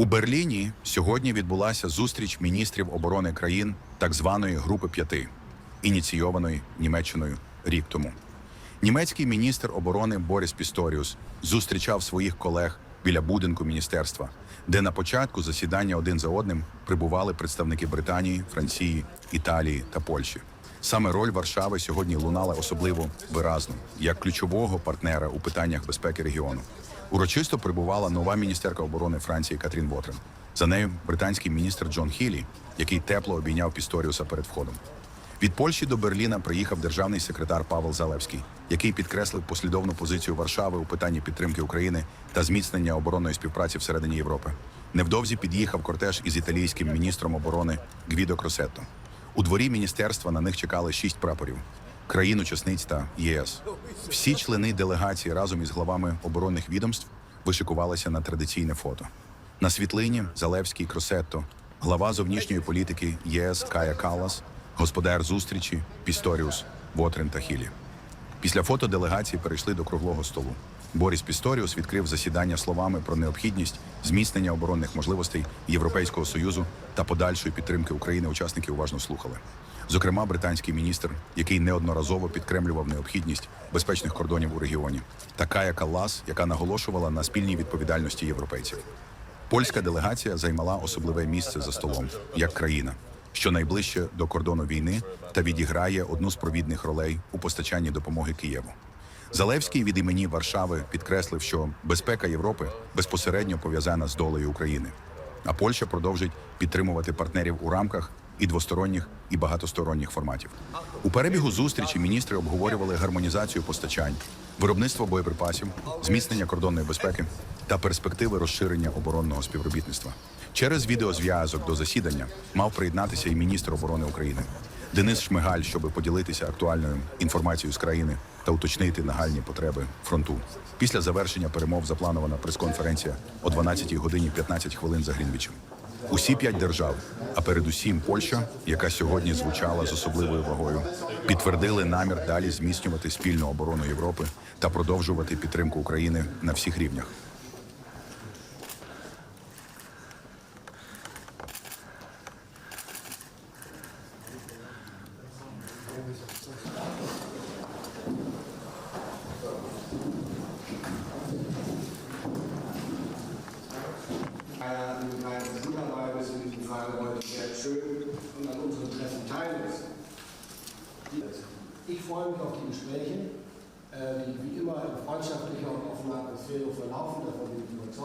У Берліні сьогодні відбулася зустріч міністрів оборони країн так званої Групи П'яти, ініційованої Німеччиною рік тому. Німецький міністр оборони Борис Пісторіус зустрічав своїх колег біля будинку міністерства, де на початку засідання один за одним прибували представники Британії, Франції, Італії та Польщі. Саме роль Варшави сьогодні лунала особливо виразно як ключового партнера у питаннях безпеки регіону. Урочисто прибувала нова міністерка оборони Франції Катрін Вотрен. За нею британський міністр Джон Хілі, який тепло обійняв Пісторіуса перед входом. Від Польщі до Берліна приїхав державний секретар Павел Залевський, який підкреслив послідовну позицію Варшави у питанні підтримки України та зміцнення оборонної співпраці всередині Європи. Невдовзі під'їхав кортеж із італійським міністром оборони Гвідо Кросетто. У дворі міністерства на них чекали шість прапорів країн-учасниць та ЄС. Всі члени делегації разом із главами оборонних відомств вишикувалися на традиційне фото. На світлині Залевський Кросетто, глава зовнішньої політики ЄС Кая Калас, господар зустрічі Пісторіус, Вотрен та Хілі. Після фото делегації перейшли до круглого столу. Борис Пісторіус відкрив засідання словами про необхідність зміцнення оборонних можливостей Європейського союзу та подальшої підтримки України. Учасники уважно слухали. Зокрема, британський міністр, який неодноразово підкремлював необхідність безпечних кордонів у регіоні, та Кая Каллас, яка наголошувала на спільній відповідальності європейців. Польська делегація займала особливе місце за столом як країна, що найближче до кордону війни та відіграє одну з провідних ролей у постачанні допомоги Києву. Залевський від імені Варшави підкреслив, що безпека Європи безпосередньо пов'язана з долею України, а Польща продовжить підтримувати партнерів у рамках і двосторонніх, і багатосторонніх форматів. У перебігу зустрічі міністри обговорювали гармонізацію постачань, виробництво боєприпасів, зміцнення кордонної безпеки та перспективи розширення оборонного співробітництва. Через відеозв'язок до засідання мав приєднатися і міністр оборони України Денис Шмигаль, щоб поділитися актуальною інформацією з країни та уточнити нагальні потреби фронту. Після завершення перемов запланована прес-конференція о 12 годині 15 хвилин за Грінвічем. Усі п'ять держав, а передусім Польща, яка сьогодні звучала з особливою вагою, підтвердили намір далі зміцнювати спільну оборону Європи та продовжувати підтримку України на всіх рівнях. Sehr schön und an unseren Treffen teilnimmst. Ich freue mich auf die Gespräche, äh, die wie immer freundschaftlicher und offener Atmosphäre verlaufen. Davon bin ich